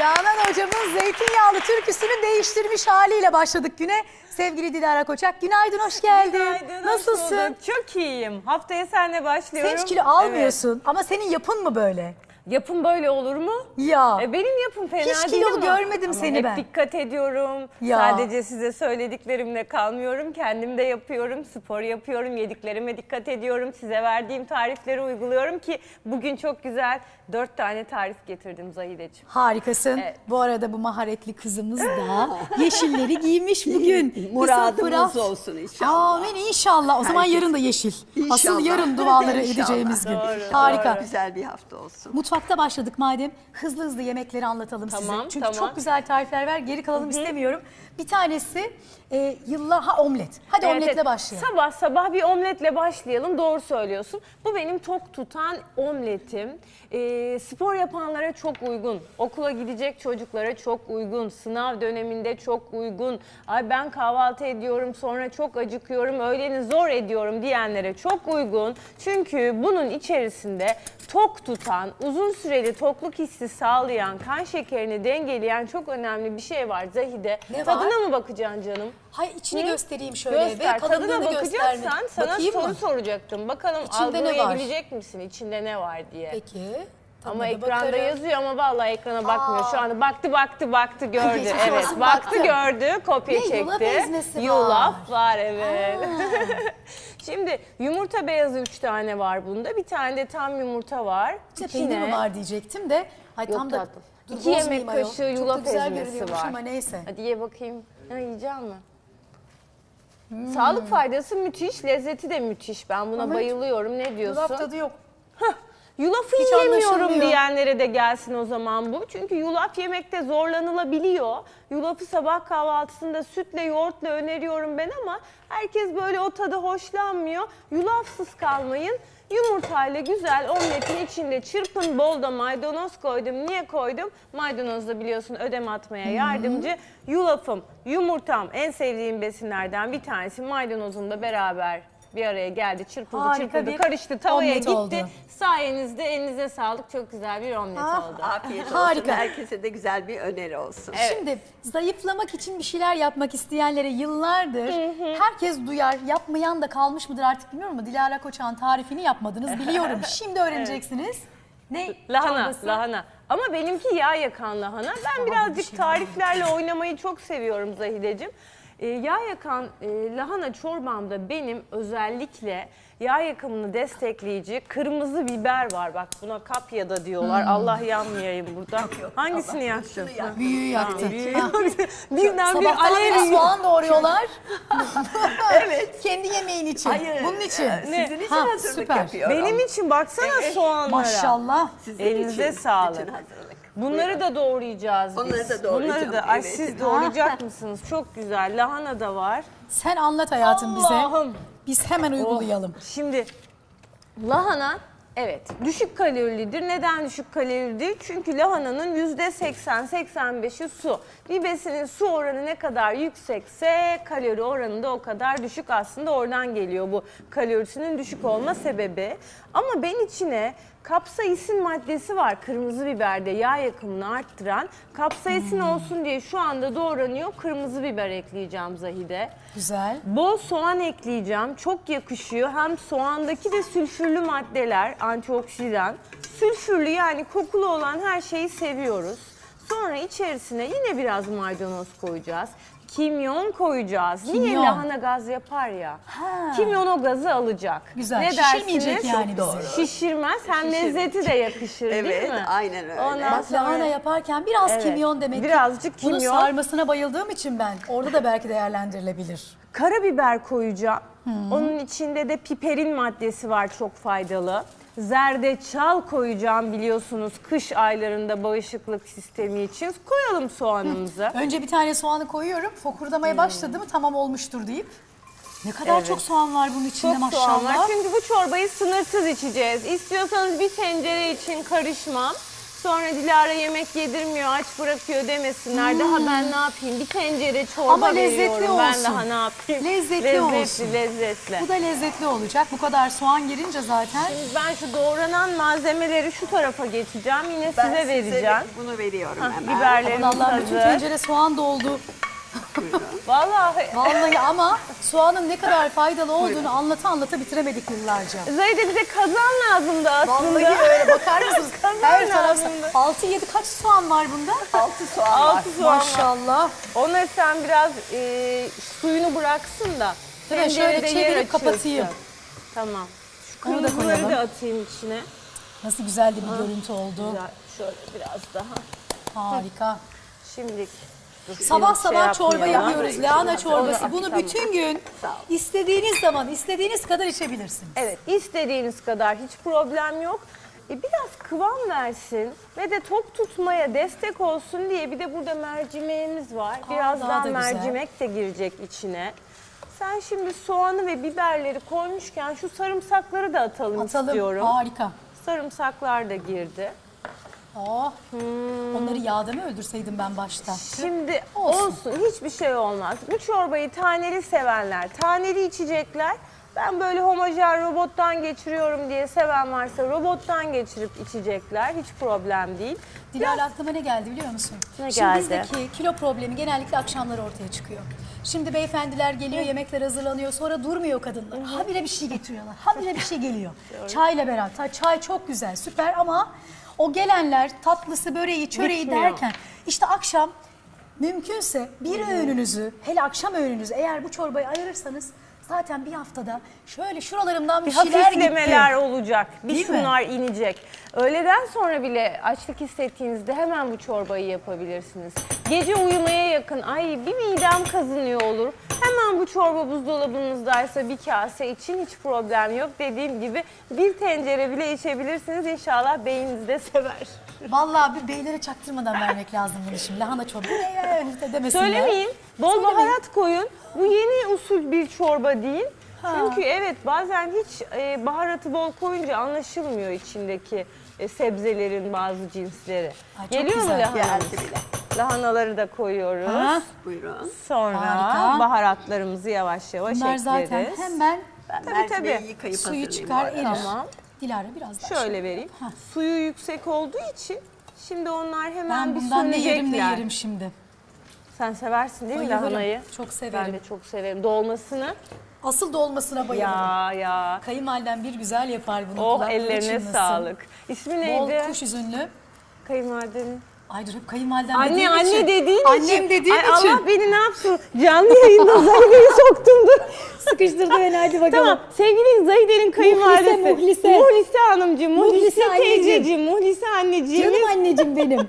Canan hocamın zeytinyağlı türküsünü değiştirmiş haliyle başladık güne. Sevgili Dilara Koçak günaydın hoş geldin. Günaydın, hoş Nasılsın? bulduk. Çok iyiyim. Haftaya seninle başlıyorum. Sen hiç kilo almıyorsun ama senin yapın mı böyle? Yapım böyle olur mu? Ya. E, benim yapım fena Hiç değil kilolu ama. görmedim ama seni hep ben. dikkat ediyorum. Ya. Sadece size söylediklerimle kalmıyorum. Kendim de yapıyorum. Spor yapıyorum. Yediklerime dikkat ediyorum. Size verdiğim tarifleri uyguluyorum ki bugün çok güzel dört tane tarif getirdim Zahideciğim. Harikasın. Evet. Bu arada bu maharetli kızımız da yeşilleri giymiş bugün. Muradımız olsun inşallah. Amin inşallah. O zaman Herkes- yarın da yeşil. Asıl İnşallah. yarın duaları İnşallah. edeceğimiz gün. Doğru, Harika. Güzel bir hafta olsun. Mutfakta başladık madem. Hızlı hızlı yemekleri anlatalım size. Tamam, Çünkü tamam. çok güzel tarifler ver. Geri kalalım istemiyorum. Bir tanesi e, yıllar ha omlet. Hadi Evet, omletle evet. başlayalım. Sabah sabah bir omletle başlayalım. Doğru söylüyorsun. Bu benim tok tutan omletim. Ee, spor yapanlara çok uygun. Okula gidecek çocuklara çok uygun. Sınav döneminde çok uygun. Ay ben kahvaltı ediyorum sonra çok acıkıyorum. Öğleni zor ediyorum diyenlere çok uygun. Çünkü bunun içerisinde tok tutan, uzun süreli tokluk hissi sağlayan, kan şekerini dengeleyen çok önemli bir şey var Zahide. Ne var? Tadına mı bakacaksın canım? Hay içini Hı? göstereyim şöyle Göster. ve Tadına kalınlığını bakacaksan sana Bakayım soru mı? soracaktım. Bakalım İçinde ne var? algılayabilecek misin içinde ne var diye. Peki. Ama tadına da ekranda bakarım. yazıyor ama vallahi ekrana bakmıyor. Aa. Şu anda baktı baktı baktı gördü. Geçmiş evet olsun, baktı baktım. gördü kopya Ne, çekti. yulaf ezmesi var. Yulaf var evet. Şimdi yumurta beyazı üç tane var bunda. Bir tane de tam yumurta var. İçinde peynir mi var diyecektim de. Hay Yok tam da tatlım. Dur, İki yemek ayol. kaşığı da yulaf ezmesi var. ama neyse. Hadi ye bakayım. Ha, yiyecek mi? Hmm. Sağlık faydası müthiş, lezzeti de müthiş. Ben buna Ama bayılıyorum. Ne diyorsun? Yulaf tadı yok. Yulafı Hiç yiyemiyorum anlaşılmıyor. diyenlere de gelsin o zaman bu. Çünkü yulaf yemekte zorlanılabiliyor. Yulafı sabah kahvaltısında sütle yoğurtla öneriyorum ben ama herkes böyle o tadı hoşlanmıyor. Yulafsız kalmayın. Yumurtayla güzel omletin içinde çırpın bol da maydanoz koydum. Niye koydum? Maydanoz da biliyorsun ödem atmaya yardımcı. Yulafım, yumurtam en sevdiğim besinlerden bir tanesi. Maydanozum da beraber bir araya geldi. Çırpıldı, Harika çırpıldı, bir karıştı, tavaya omlet gitti. oldu. Sayenizde elinize sağlık. Çok güzel bir omlet Ah, oldu. Afiyet olsun. Harika. Herkese de güzel bir öneri olsun. Şimdi zayıflamak için bir şeyler yapmak isteyenlere yıllardır herkes duyar. Yapmayan da kalmış mıdır artık bilmiyorum ama Dilara Koçak'ın tarifini yapmadınız biliyorum. Şimdi öğreneceksiniz. Ne? Lahana, çorbası? lahana. Ama benimki yağ yakan lahana. Ben bir birazcık şey tariflerle oynamayı çok seviyorum Zahideciğim. Ee, yağ yakan e, lahana çorbamda benim özellikle yağ yakımını destekleyici kırmızı biber var. Bak buna kapya da diyorlar. Allah yanmayayım burada. Hangisini yaktın? Büyüğü yaktı. Tamam, Ha. Birden bir Sabahtan alev beri soğan doğruyorlar. Evet. Kendi yemeğin için. Hayır, Bunun için. e, Sizin için Ha, hazırlık süper. yapıyorum. Benim için baksana soğanlara. Maşallah. Sizin Elinize için sağlık. bütün hazırlık. Bunları Buyurun. da doğrayacağız biz. Onları da doğrayacağım, Bunları da. Ay evet. siz doğrayacak mısınız? Çok güzel. Lahana da var. Sen anlat hayatım bize. Allah'ım. Biz hemen uygulayalım. Şimdi lahana evet düşük kalorilidir. Neden düşük kalorilidir? Çünkü lahananın %80-85'i su. Bir besinin su oranı ne kadar yüksekse kalori oranı da o kadar düşük. Aslında oradan geliyor bu kalorisinin düşük olma sebebi. Ama ben içine kapsaisin maddesi var kırmızı biberde yağ yakımını arttıran. Kapsaisin olsun diye şu anda doğranıyor kırmızı biber ekleyeceğim Zahide. Güzel. Bol soğan ekleyeceğim. Çok yakışıyor. Hem soğandaki de sülfürlü maddeler, antioksidan. Sülfürlü yani kokulu olan her şeyi seviyoruz. Sonra içerisine yine biraz maydanoz koyacağız. Kimyon koyacağız. Niye Kimyon. lahana gaz yapar ya? Ha. Kimyon o gazı alacak. Güzel. Ne Şişirmeyecek dersiniz? yani bizi. Şişirmez. Hem lezzeti de yakışır değil Evet, mi? aynen öyle. Ondan Bak sonra- lahana yaparken biraz Evet, kimyon demek ki. birazcık Bunu kimyon. sarmasına bayıldığım için ben. Orada da belki değerlendirilebilir. Karabiber koyacağım. Onun içinde de piperin maddesi var çok faydalı. Zerdeçal koyacağım biliyorsunuz kış aylarında bağışıklık sistemi için. Koyalım soğanımızı. Önce bir tane soğanı koyuyorum. Fokurdamaya başladı mı tamam olmuştur deyip. Ne kadar Evet. çok soğan var bunun içinde Çok maşallah. soğan var çünkü bu çorbayı sınırsız içeceğiz. İstiyorsanız bir tencere için karışmam. Sonra Dilara yemek yedirmiyor, aç bırakıyor demesinler. Daha ben ne yapayım? Bir tencere çorba Hmm. Ama lezzetli veriyorum. Ben olsun. daha ne yapayım? Lezzetli lezzetli, olsun. Lezzetli, Bu da lezzetli olacak. Bu kadar soğan girince zaten. Şimdi ben şu doğranan malzemeleri şu tarafa geçeceğim. Yine size vereceğim. bunu veriyorum hemen. biberlerimiz Allah'ım bütün hazır. tencere soğan doldu. Vallahi Vallahi ama soğanın ne kadar faydalı olduğunu anlata anlata bitiremedik yıllarca. Zahide bize kazan lazımdı aslında. Vallahi öyle bakar mısınız? Kazan Her taraf lazımdı. 6-7 kaç soğan var bunda? Altı soğan var. Altı soğan var. Maşallah. Onları sen biraz e, suyunu bıraksın da Evet, şöyle tencerede yer çevirip kapatayım. Tamam. Şu Onu da kırmızıları koyalım. da atayım içine. Nasıl güzel de bir görüntü oldu. Güzel. Şöyle biraz daha. Harika. Şimdilik. Dur, Sabah şey sabah çorba yapmayalım. yapıyoruz. Lahana çorbası. Bunu bütün gün istediğiniz zaman, istediğiniz kadar içebilirsiniz. Evet, istediğiniz kadar hiç problem yok. E, biraz kıvam versin ve de tok tutmaya destek olsun diye bir de burada mercimeğimiz var. daha Birazdan da güzel. mercimek de girecek içine. Sen şimdi soğanı ve biberleri koymuşken şu sarımsakları da atalım, Atalım. istiyorum. Harika. Sarımsaklar da girdi. Oh. Onları yağda mı öldürseydim ben başta? Şimdi Olsun. olsun. hiçbir şey olmaz. Bu çorbayı taneli sevenler, taneli içecekler. Ben böyle homojen robottan geçiriyorum diye seven varsa robottan geçirip içecekler. Hiç problem değil. Dilara aklıma ne geldi biliyor musun? Ne Şimdi geldi? bizdeki kilo problemi genellikle akşamları ortaya çıkıyor. Şimdi beyefendiler geliyor, yemekler hazırlanıyor, sonra durmuyor kadınlar. Habire bir şey getiriyorlar, habire bir şey geliyor. Çayla beraber, Ta- çay çok güzel, süper ama o gelenler tatlısı, böreği, çöreği Bitmiyor. derken işte akşam mümkünse bir öğününüzü, hele akşam öğününüzü eğer bu çorbayı ayırırsanız zaten bir haftada şöyle şuralarımdan bir, Bir şeyler hafiflemeler gitti. olacak. Bir Değil mi? şunlar inecek. Öğleden sonra bile açlık hissettiğinizde hemen bu çorbayı yapabilirsiniz. Gece uyumaya yakın ay bir midem kazınıyor olur. Hemen bu çorba buzdolabınızdaysa bir kase için hiç problem yok. Dediğim gibi bir tencere bile içebilirsiniz. İnşallah beyniniz de sever. Vallahi bir beylere çaktırmadan vermek lazım bunu şimdi. Lahana çorba ne de demesinler. Söylemeyin. Bol Söylemeyin. baharat koyun. Bu yeni usul bir çorba değil. Ha. Çünkü evet bazen hiç e, baharatı bol koyunca anlaşılmıyor içindeki e, sebzelerin bazı cinsleri. Ay, Geliyor mu güzel. Lahanaları da koyuyoruz. Ha? Buyurun. Sonra Harika. baharatlarımızı yavaş yavaş Bunlar ekleriz. zaten hemen Ben Tabii, tabii. yıkayıp suyu çıkar erir. Tamam. Dilara biraz daha. Şöyle vereyim. Hah. Suyu yüksek olduğu için şimdi onlar hemen Ben bir bundan ne yerim ne sönecekler. yerim şimdi. Sen seversin değil mi lahanayı? Çok severim. Ben de çok severim. Dolmasını. Asıl dolmasına bayılırım. Ya ya. Kayınvalidem bir güzel yapar bunu. Oh ellerine çınlasın. sağlık. İsmi Bol neydi? kuş üzümlü. Kayınvalidenin. Ay dur hep kayınvalidem Anne dediğim anne için. dediğin Annem için. dediğim Ay, için. Allah beni ne yapsın? Canlı yayında Zahide'yi soktum dur. Sıkıştırdı beni hadi bakalım. Tamam sevgili Zahide'nin kayınvalidesi. Muhlise. Muhlise hanımcığım. Muhlise, Muhlise anneciğim. teyzeciğim. Muhlise anneciğim. Canım anneciğim benim.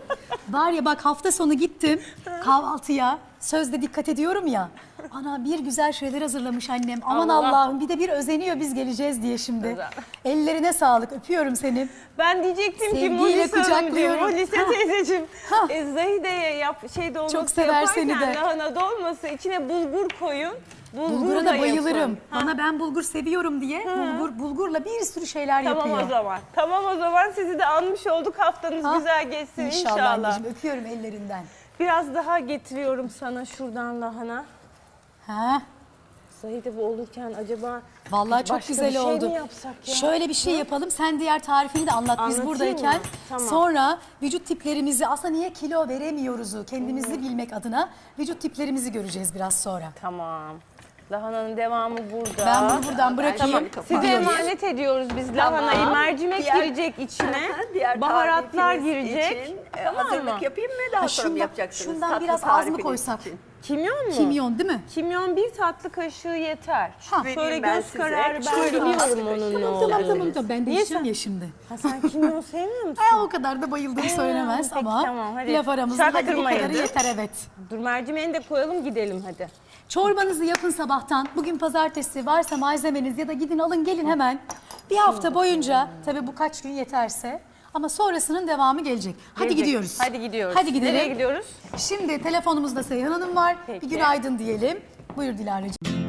Var ya bak hafta sonu gittim kahvaltıya. Sözde dikkat ediyorum ya. Ana bir güzel şeyler hazırlamış annem. Aman Allah. Allah'ım bir de bir özeniyor biz geleceğiz diye şimdi. Güzel. Ellerine sağlık öpüyorum seni. Ben diyecektim ki Sevgiyle Muhlise hanımcığım. kucaklıyorum. Muhlise Ha. teyzeciğim. Ha. E, Zahide'ye yap, şey dolması Çok sever seni de. lahana dolması içine bulgur koyun. Bulgur Bulgura da bayılırım. yapın. Ha. Bana ben bulgur seviyorum diye bulgur bulgurla bir sürü şeyler Tamam yapıyor. o zaman. Tamam o zaman sizi de anmış olduk. Haftanız Ha, güzel geçsin İnşallah, inşallah. anneciğim öpüyorum ellerinden. Biraz daha getiriyorum sana şuradan lahana. Ha, Zahide bu olurken acaba vallahi çok başka güzel bir şey oldu. mi yapsak ya? Şöyle bir şey yapalım. Sen diğer tarifini de anlat biz buradayken. mı? Tamam. Sonra vücut tiplerimizi aslında niye kilo veremiyoruzu kendimizi bilmek adına vücut tiplerimizi göreceğiz biraz sonra. Tamam. Lahananın devamı burada. Ben bunu buradan bırakayım. Tamam, Size emanet ediyoruz biz lahanayı. Mercimek Diğer- girecek içine. Diğer baharatlar girecek. Için, e, tamam hazırlık mı? yapayım mı? Daha Ha, sonra mı şundan- yapacaksınız? şundan Tatlı biraz az mı tarifiniz koysak? için. Kimyon mu? Kimyon değil mi? Kimyon bir tatlı kaşığı yeter. Ha. Şöyle Vereyim ben göz size. kararı ben Şöyle biliyorum tatlı onun ne Tamam, olduğunu. tamam, tamam. Ben Niye sen- ya şimdi. Ha, sen kimyon sevmiyor musun? E, o kadar da bayıldığım söylemez peki, ama tamam, hadi. laf aramızda hadi bu kadarı yeter evet. Dur mercimeğini de koyalım gidelim hadi. Çorbanızı yapın sabahtan. Bugün pazartesi varsa malzemeniz ya da gidin alın gelin hemen. Bir hafta boyunca tabii bu kaç gün yeterse ama sonrasının devamı gelecek. Hadi Gelecek. gidiyoruz. Hadi gidiyoruz. Hadi gidelim. Nereye gidiyoruz? Şimdi telefonumuzda Seyhan Hanım var. Peki. Bir günaydın diyelim. Buyur Dilara'cığım.